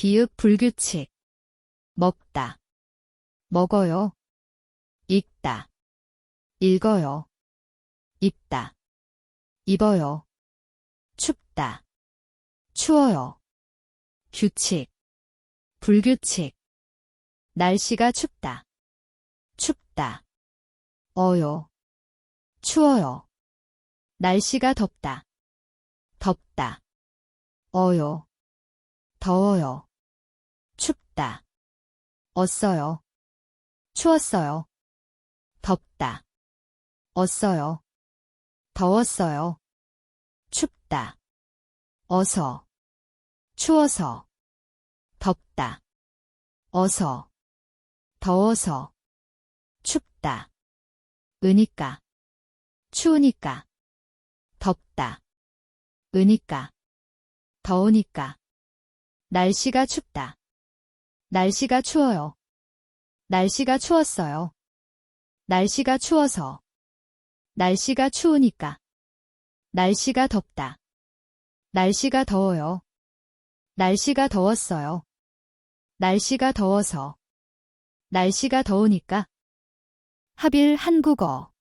비읍 불규칙. 먹다. 먹어요. 읽다. 읽어요. 입다. 입어요. 춥다. 추워요. 규칙. 불규칙. 날씨가 춥다. 춥다. 어요. 추워요. 날씨가 덥다. 덥다. 어요. 더워요. 춥다. 어어요. 추웠어요. 덥다. 어어요. 더웠어요. 춥다. 어서. 추워서. 덥다. 어서. 더워서. 춥다. 으니까. 추우니까. 덥다. 으니까. 더우니까. 날씨가 춥다. 날씨가 추워요. 날씨가 추웠어요. 날씨가 추워서. 날씨가 추우니까. 날씨가 덥다. 날씨가 더워요. 날씨가 더웠어요. 날씨가 더워서. 날씨가 더우니까. 합일 한국어